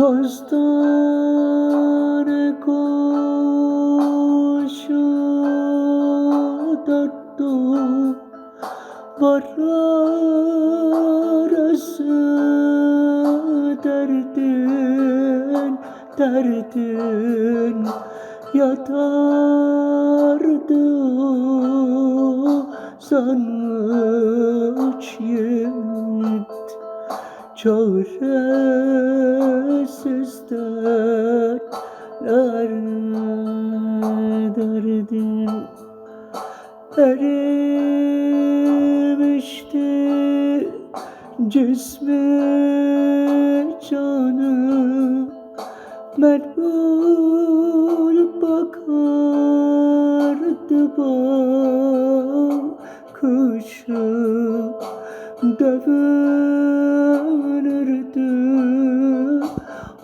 Hastane koşu dörttü Var arası derdin, derdin Yatardı. Sanmış yiğit Çaresiz Erimişti cismi canı Merhul bakardı bakışı Dövünürdü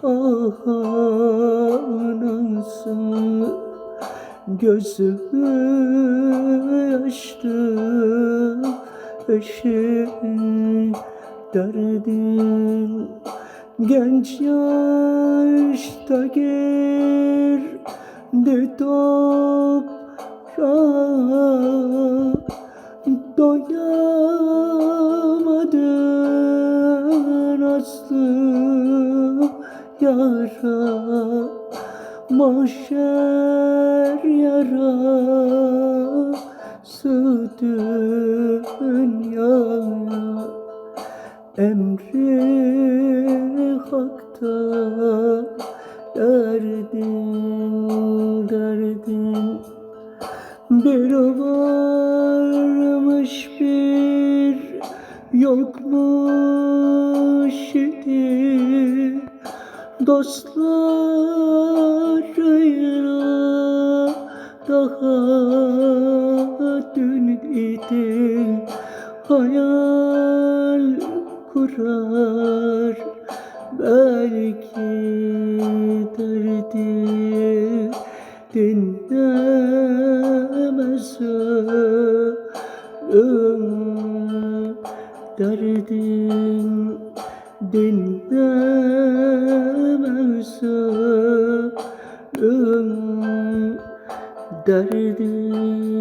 ah anası Gözü yaşlı eşin derdin Genç yaşta girdi toprağa Doyamadın aslı yara Mahşer yarası dünyaya. Emri haktan derdin derdin. Bir varmış bir yokmuş idi. Dostlarıyla daha dün idi. Hayal kurar belki derdi. Dinlemez ölüm derdin. Dinlemez ölüm derdin